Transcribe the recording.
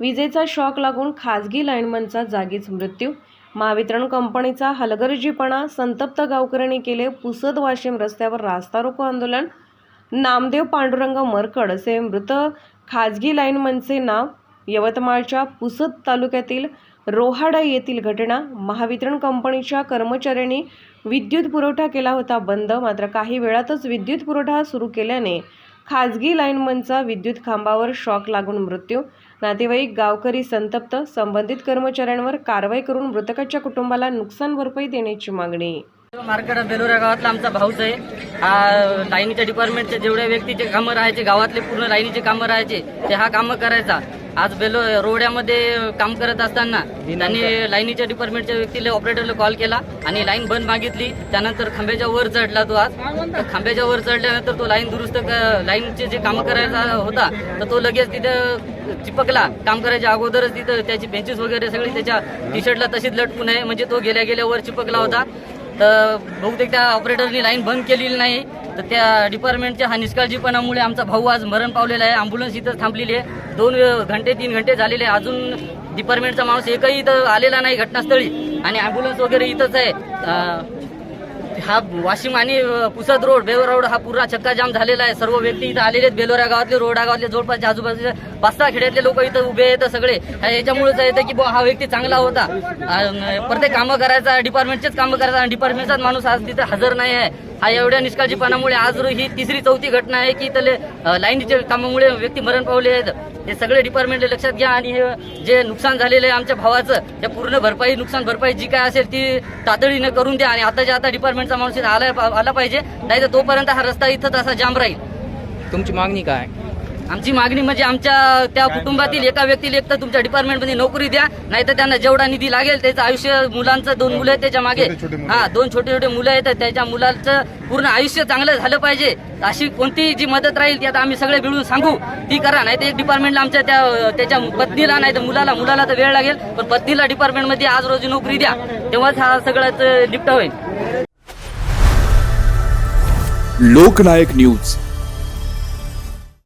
विजेचा शॉक लागून खाजगी लाईनमनचा जागीच मृत्यू. महावितरण कंपनीचा हलगर्जीपणा संतप्त गावकऱ्यांनी केले पुसद वाशिम रस्त्यावर रास्ता रोको आंदोलन. नामदेव पांडुरंग मरकड असे मृत खाजगी लाईनमनचे नाव. यवतमाळच्या पुसद तालुक्यातील रोहाडा येथील घटना. महावितरण कंपनीच्या कर्मचाऱ्यांनी विद्युत पुरवठा केला होता बंद. मात्र काही वेळातच विद्युत पुरवठा सुरू केल्याने खाजगी लाईनमनचा विद्युत खांबावर शॉक लागून मृत्यू. नातेवाईक गावकरी संतप्त संबंधित कर्मचाऱ्यांवर कारवाई करून मृतकाच्या कुटुंबाला नुकसान भरपाई देण्याची मागणी. मार्केट बेलोरा गावातला आमचा भाऊच आहे. हा लाईनीच्या डिपार्टमेंटचे जेवढ्या व्यक्तीचे कामं राहायचे गावातले पूर्ण लाईनीचे कामं राहायचे ते हा कामं करायचा. आज बेलो रोड्यामध्ये काम करत असताना त्यांनी लाईनीच्या डिपार्टमेंटच्या व्यक्तीला ऑपरेटरला कॉल केला आणि लाईन बंद मागितली. त्यानंतर खांब्याच्या वर चढला तो आज. तर खांब्याच्या वर चढल्यानंतर तो लाईन दुरुस्त लाईनचे जे काम करायचा होता तर तो लगेच तिथं चिपकला. काम करायच्या अगोदरच तिथं त्याची बेंचेस वगैरे सगळी त्याच्या टी शर्टला तशीच लटकून आहे. म्हणजे तो गेल्या गेल्या वर चिपकला होता. तर बहुतेक त्या ऑपरेटरनी लाईन बंद केलेली नाही. तर त्या डिपार्टमेंटच्या हा निष्काळजीपणामुळे आमचा भाऊ आज मरण पावलेला आहे. अँब्युलन्स इथं थांबलेली आहे. दोन घंटे तीन घंटे झालेले आहे. अजून डिपार्टमेंटचा माणूस एकही इथं आलेला नाही घटनास्थळी. आणि अँब्युलन्स वगैरे इथंच आहे. हा वाशिम आणि पुसद रोड बेलोरा रोड हा पूर्ण चक्काजाम झालेला आहे. सर्व व्यक्ती इथं आलेले आहेत. बेलोरा गावातले रोडा गावातले जवळपासच्या आजूबाजूचे पाच सहा खेड्यातले लोक इथं उभे आहेत सगळे. याच्यामुळेच येतं की बुवा हा व्यक्ती चांगला होता. प्रत्येक कामं करायचा डिपार्टमेंटचेच कामं करायचा. आणि डिपार्टमेंटचाच माणूस आज तिथं हजर नाही आहे. हा एवढ्या निष्काळजीपणामुळे आज ही तिसरी चौथी घटना आहे की इथले लाईनीच्या कामामुळे व्यक्ती मरण पावले आहेत. हे सगळे डिपार्टमेंट लक्षात घ्या आणि हे जे नुकसान झालेलं आहे आमच्या भावाचं ते पूर्ण भरपाई नुकसान भरपाई जी काय असेल ती तातडीनं करून द्या आणि आताच्या आता डिपार्टमेंटचा माणूस आला आला पाहिजे नाही तर तोपर्यंत हा रस्ता इथं तसा जाम राहील. तुमची मागणी काय? आमची मागणी म्हणजे आमच्या त्या कुटुंबातील एका व्यक्तीला एक तर तुमच्या डिपार्टमेंटमध्ये नोकरी द्या नाही तर त्यांना जेवढा निधी लागेल त्याचं आयुष्य मुलांचं दोन मुलं आहेत त्याच्यामागे. हा दोन छोटे छोटे मुलं आहेत त्याच्या मुलाचं पूर्ण आयुष्य चांगलं झालं पाहिजे. अशी कोणती जी मदत राहील ती आता आम्ही सगळे मिळून सांगू. ती करा नाही तर एक डिपार्टमेंटला आमच्या त्या त्याच्या पत्नीला नाही तर मुलाला मुलाला तर वेळ लागेल पण पत्नीला डिपार्टमेंटमध्ये आज रोजी नोकरी द्या. तेव्हाच हा सगळ्याच लिफ्ट होईल. लोकनायक न्यूज.